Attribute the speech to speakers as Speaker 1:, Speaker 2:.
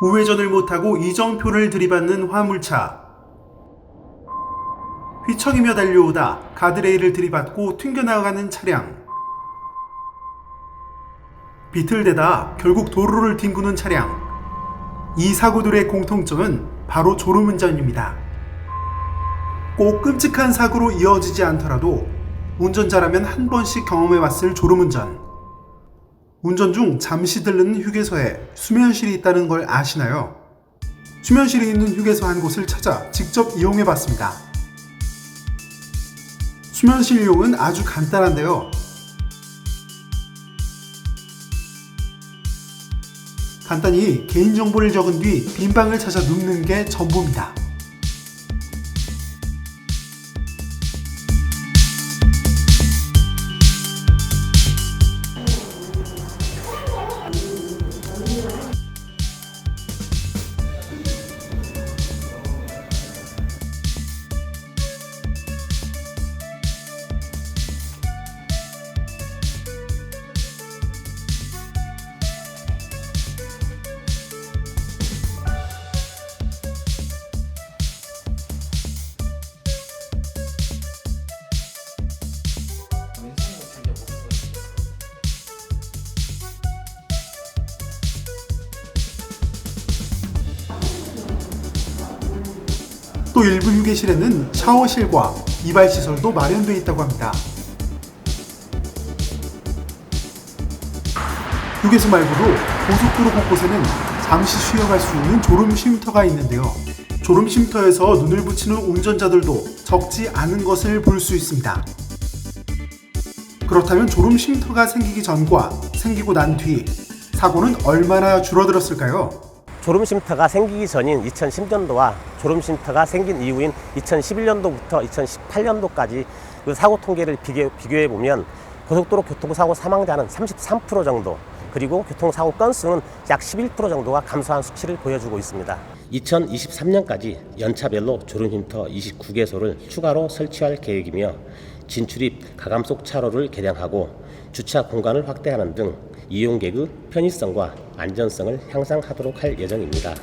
Speaker 1: 우회전을 못하고 이정표를 들이받는 화물차. 휘청이며 달려오다 가드레일을 들이받고 튕겨나가는 차량. 비틀대다 결국 도로를 뒹구는 차량. 이 사고들의 공통점은 바로 졸음운전입니다. 꼭 끔찍한 사고로 이어지지 않더라도 운전자라면 한 번씩 경험해봤을 졸음운전. 운전 중 잠시 들르는 휴게소에 수면실이 있다는 걸 아시나요? 수면실이 있는 휴게소 한 곳을 찾아 직접 이용해 봤습니다. 수면실 이용은 아주 간단한데요. 간단히 개인정보를 적은 뒤 빈방을 찾아 눕는 게 전부입니다. 또 일부 휴게실에는 샤워실과 이발 시설도 마련되어 있다고 합니다. 휴게소 말고도 고속도로 곳곳에는 잠시 쉬어갈 수 있는 졸음 쉼터가 있는데요. 졸음 쉼터에서 눈을 붙이는 운전자들도 적지 않은 것을 볼 수 있습니다. 그렇다면 졸음 쉼터가 생기기 전과 생기고 난 뒤 사고는 얼마나 줄어들었을까요?
Speaker 2: 졸음쉼터가 생기기 전인 2010년도와 졸음쉼터가 생긴 이후인 2011년도부터 2018년도까지 그 사고 통계를 비교, 비교해 보면 고속도로 교통사고 사망자는 33% 정도 그리고 교통사고 건수는 약 11% 정도가 감소한 수치를 보여주고 있습니다. 2023년까지 연차별로 졸음쉼터 29개소를 추가로 설치할 계획이며 진출입 가감속 차로를 개량하고 주차 공간을 확대하는 등 이용객의 편의성과 안전성을 향상하도록 할 예정입니다.